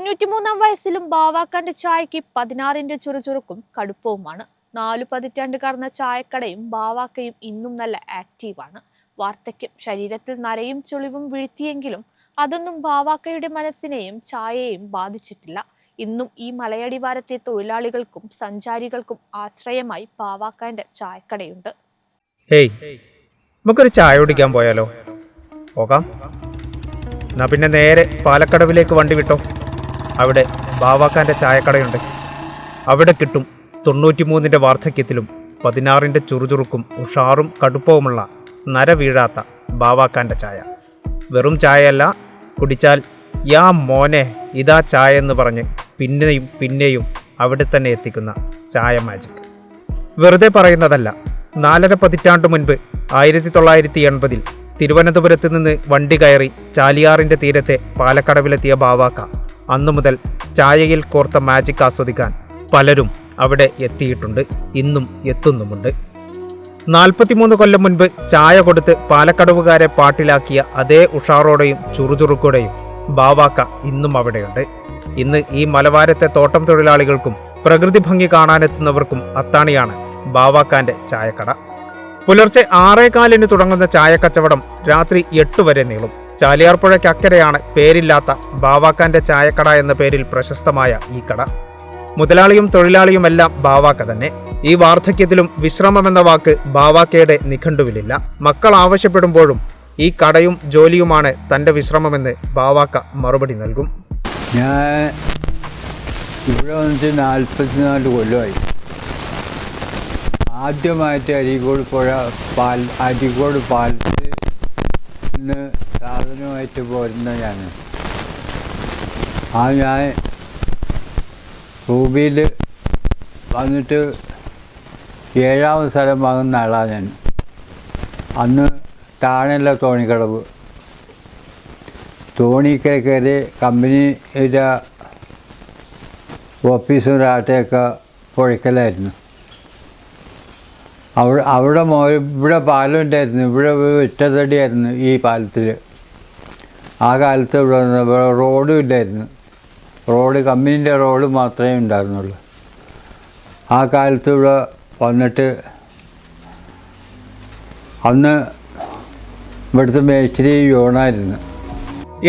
തൊണ്ണൂറ്റിമൂന്നാം വയസ്സിലും ബാവാക്കാന്റെ ചായക്ക് പതിനാറിന്റെ ചുറുചുറുക്കും കടുപ്പവുമാണ്. നാലു പതിറ്റാണ്ട് കടന്ന ചായക്കടയും ബാവാക്കയും ഇന്നും നല്ല ആക്റ്റീവാണ്. വാർദ്ധക്യം ശരീരത്തിൽ നരയും ചുളിവും വീഴ്ത്തിയെങ്കിലും അതൊന്നും ബാവാക്കയുടെ മനസ്സിനെയും ചായയെയും ബാധിച്ചിട്ടില്ല. ഇന്നും ഈ മലയടിവാരത്തെ തൊഴിലാളികൾക്കും സഞ്ചാരികൾക്കും ആശ്രയമായി ബാവാക്കാന്റെ ചായക്കടയുണ്ട്. ഹേയ് നമുക്കൊരു ചായ കുടിക്കാൻ പോയാലോ? പോകാം. എന്നാ പിന്നെ നേരെ പാലക്കടവിലേക്ക് വണ്ടി വിട്ടോ? അവിടെ ബാവാക്കാന്റെ ചായക്കടയുണ്ട്. അവിടെ കിട്ടും തൊണ്ണൂറ്റിമൂന്നിന്റെ വാർദ്ധക്യത്തിലും പതിനാറിന്റെ ചുറുചുറുക്കും ഉഷാറും കടുപ്പവുമുള്ള നര വീഴാത്ത ബാവാക്കാന്റെ ചായ. വെറും ചായയല്ല കുടിച്ചാൽ യാ മോനെ ഇതാ ചായ എന്ന് പറഞ്ഞ് പിന്നെയും പിന്നെയും അവിടെ തന്നെ എത്തിക്കുന്ന ചായ മാജിക് വെറുതെ പറയുന്നതല്ല നാലര പതിറ്റാണ്ട് മുൻപ് ആയിരത്തി തൊള്ളായിരത്തി എൺപതിൽ തിരുവനന്തപുരത്ത് നിന്ന് വണ്ടി കയറി ചാലിയാറിന്റെ തീരത്തെ പാലക്കടവിലെത്തിയ ബാവാക്ക അന്നു മുതൽ ചായയിൽ കോർത്ത മാജിക് ആസ്വദിക്കാൻ പലരും അവിടെ എത്തിയിട്ടുണ്ട്. ഇന്നും എത്തുന്നുമുണ്ട്. നാൽപ്പത്തിമൂന്ന് കൊല്ലം മുൻപ് ചായ കൊടുത്ത് പാലക്കടവുകാരെ പാട്ടിലാക്കിയ അതേ ഉഷാറോടെയും ചുറുചുറുക്കോടെയും ബാവാക്ക ഇന്നും അവിടെയുണ്ട്. ഇന്ന് ഈ മലവാരത്തെ തോട്ടം തൊഴിലാളികൾക്കും പ്രകൃതി ഭംഗി കാണാനെത്തുന്നവർക്കും അത്താണിയാണ് ബാവാക്കാന്റെ ചായക്കട പുലർച്ചെ ആറേകാലിന് തുടങ്ങുന്ന ചായക്കച്ചവടം രാത്രി എട്ട് വരെ നീളും. ചാലിയാർപ്പുഴയ്ക്ക് അക്കരെയാണ് പേരില്ലാത്ത ബാവാക്കാന്റെ ചായക്കട എന്ന പേരിൽ പ്രശസ്തമായ ഈ കട. മുതലാളിയും തൊഴിലാളിയുമെല്ലാം ബാവാക്ക തന്നെ. ഈ വാർദ്ധക്യത്തിലും വിശ്രമമെന്ന വാക്ക് ബാവാക്കയുടെ നിഘണ്ടുവിലില്ല. മക്കൾ ആവശ്യപ്പെടുമ്പോഴും ഈ കടയും ജോലിയുമാണ് തന്റെ വിശ്രമമെന്ന് ബാവാക്ക മറുപടി നൽകും. ഞാൻ ഇവിടെ വന്നിട്ട് നാൽപ്പത്തിനാല് കൊല്ലമായി. ആദ്യമായിട്ട് അരീക്കോട് പുഴ പാൽ അരീക്കോട് പാലത്ത് നിന്ന് സാധനമായിട്ട് പോരുന്ന ഞാൻ ആ ഞാൻ റൂബിയിൽ വന്നിട്ട് ഏഴാമത് സ്ഥലം വാങ്ങുന്ന ആളാണ് ഞാൻ. അന്ന് താണല്ല തോണിക്കടവ്. തോണിക്ക് കയറി കമ്പനിയുടെ ഓഫീസും രാട്ടയൊക്കെ പുഴയ്ക്കലായിരുന്നു അവിടെ അവിടെ മോ ഇവിടെ പാലം ഉണ്ടായിരുന്നു ഇവിടെ ഒറ്റത്തടിയായിരുന്നു ഈ പാലത്തിൽ ആ കാലത്ത് ഇവിടെ ഇവിടെ റോഡും ഇല്ലായിരുന്നു. റോഡ് കമ്പനീന്റെ റോഡ് മാത്രമേ ഉണ്ടായിരുന്നുള്ളൂ. ആ കാലത്ത് ഇവിടെ വന്നിട്ട് അന്ന് ഇവിടുത്തെ മേച്ചിരി യോണായിരുന്നു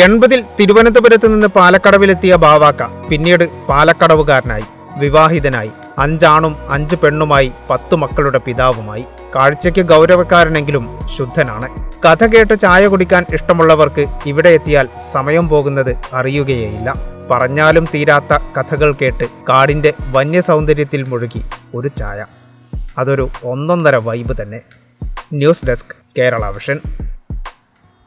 എൺപതിൽ തിരുവനന്തപുരത്ത് നിന്ന് പാലക്കടവിലെത്തിയ ബാവാക്ക പിന്നീട് പാലക്കടവുകാരനായി വിവാഹിതനായി. അഞ്ചാണും അഞ്ച് പെണ്ണുമായി പത്തു മക്കളുടെ പിതാവുമായി. കാഴ്ചയ്ക്ക് ഗൗരവക്കാരനെങ്കിലും ശുദ്ധനാണ്. കഥ കേട്ട് ചായ കുടിക്കാൻ ഇഷ്ടമുള്ളവർക്ക് ഇവിടെ എത്തിയാൽ സമയം പോകുന്നത് അറിയുകയേയില്ല. പറഞ്ഞാലും തീരാത്ത കഥകൾ കേട്ട് കാടിന്റെ വന്യസൗന്ദര്യത്തിൽ മുഴുകി ഒരു ചായ. അതൊരു ഒന്നൊന്നര വൈബ് തന്നെ. News desk Kerala Vision.